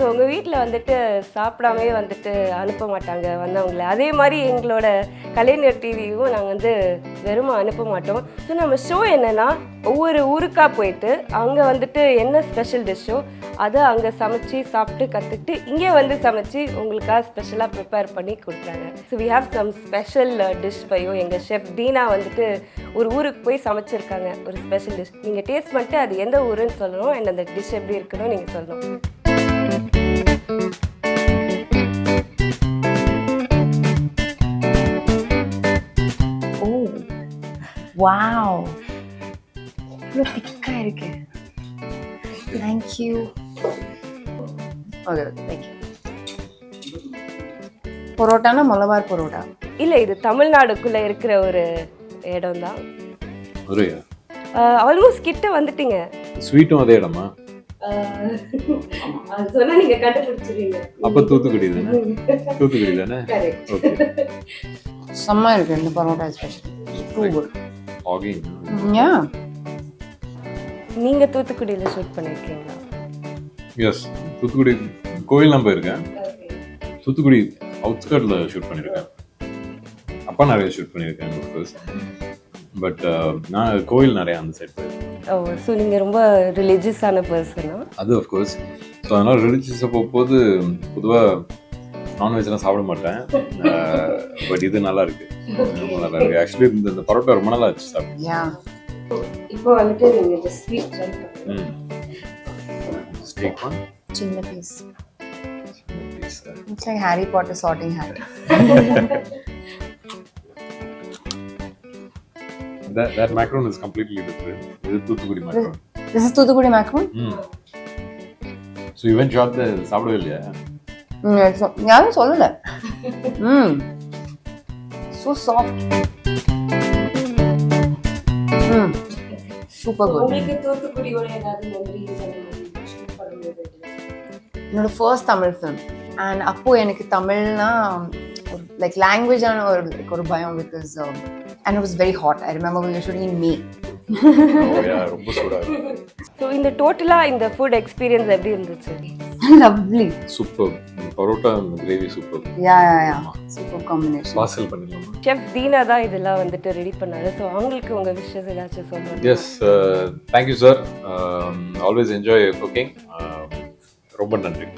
So உங்கள் வீட்டில் வந்துட்டு சாப்பிடாமே வந்துட்டு அனுப்ப மாட்டாங்க வந்தவங்கள. அதே மாதிரி எங்களோட கலைஞர் டிவியும் நாங்கள் வந்து வெறும் அனுப்ப மாட்டோம். ஸோ நம்ம ஷோ என்னென்னா ஒவ்வொரு ஊருக்காக போயிட்டு அங்கே வந்துட்டு என்ன ஸ்பெஷல் டிஷ்ஷோ அதை அங்கே சமைச்சு சாப்பிட்டு கற்றுக்கிட்டு இங்கே வந்து சமைச்சு உங்களுக்காக ஸ்பெஷலாக ப்ரிப்பேர் பண்ணி கொடுக்குறாங்க. So we have some special dish பையோ எங்கள் ஷெஃப் தீனா வந்துட்டு ஒரு ஊருக்கு போய் சமைச்சிருக்காங்க ஒரு ஸ்பெஷல் டிஷ் நீங்கள் டேஸ்ட் பண்ணிட்டு அது எந்த ஊருன்னு சொல்லணும் அண்ட் அந்த டிஷ் எப்படி இருக்குன்னு நீங்கள் சொல்லணும். ஓ வாவ் இவ்வளோ திக்காக இருக்கு. Thank you okay thank you பரோட்டானா Malabar parotta? இல்லை இது தமிழ்நாடுக்குள்ளே இருக்கிற ஒரு இடம் தான் ஆல்மோஸ்ட் கிட்ட வந்துட்டீங்க. ஸ்வீட்டும் அதே இடமா? சொன்னா நீங்க கண்டுபிடிச்சிருவீங்க. அப்ப தூத்துக்குடி தானே? தூத்துக்குடி தானே? ஓகே செம்ம இருக்கு இந்த பரோட்டா ஸ்பெஷல் டூ குட் ஆகிங் யா? நீங்க தூத்துக்குடியில ஷூட் பண்ணிருக்கீங்களா? எஸ் தூத்துக்குடி கோயில் நான் போயிருக்கேன். தூத்துக்குடி அவுட்ஸ்கர்ட்ல ஷூட் பண்ணியிருக்கேன் அப்பா நிறைய ஷூட் பண்ணியிருக்கேன் பட் நான் கோயில் நிறைய அந்த சைட் போயிருக்கேன். ஓ ஸோ நீங்க ரொம்ப ரிலீஜியஸான பர்சனா அது அஃப்கோர்ஸ் ஸோ அதனால் ரிலிஜியஸை போகும்போது பொதுவாக நான்வெஜ்லாம் சாப்பிட மாட்டேன். பட் இது நல்லா இருக்கு. ரொம்ப நல்லா இருக்கு. ஆக்சுவலி இந்த இந்த பரோட்டா ரொம்ப நல்லா ஆச்சு சாப்பிட்டு இப்போ வந்துட்டு நீங்க இந்த ஸ்வீட் ம். ஸ்டேக் ஒன் சின்ன piece it's like Harry Potter sorting hat That, that macaron is completely different. இது Thoothukudi macaron. This is Thoothukudi macaron hmm so even shop சாப்பிடவே இல்லையா? யாரும் சொல்லல. ம். So soft hmm. Super good உங்களுக்கு தூத்துக்குடியோட ஏதாவது மெமரிஸ் அந்த மாதிரி என்னோட ஃபர்ஸ்ட் தமிழ் ஃபிலிம் அண்ட் அப்போ எனக்கு தமிழ்னா லைக் லாங்குவேஜான ஒரு like ஒரு பயம் because and it was very hot I remember we shooting in May ரொம்ப சூடாக ஸோ இந்த டோட்டலா இந்த ஃபுட் எக்ஸ்பீரியன்ஸ் எப்படி இருந்துச்சு? Lovely super parotta gravy super yeah yeah yeah super combination parcel பண்ணிடலாமா? செஃப் தீனா தான் இதெல்லாம் வந்துட்டு ரெடி பண்ணாரு. ஸோ அவங்களுக்கு உங்க விஷஸ் ஏதாச்சும் சொல்லணும் yes thank you sir always enjoy cooking ரொம்ப நன்றி.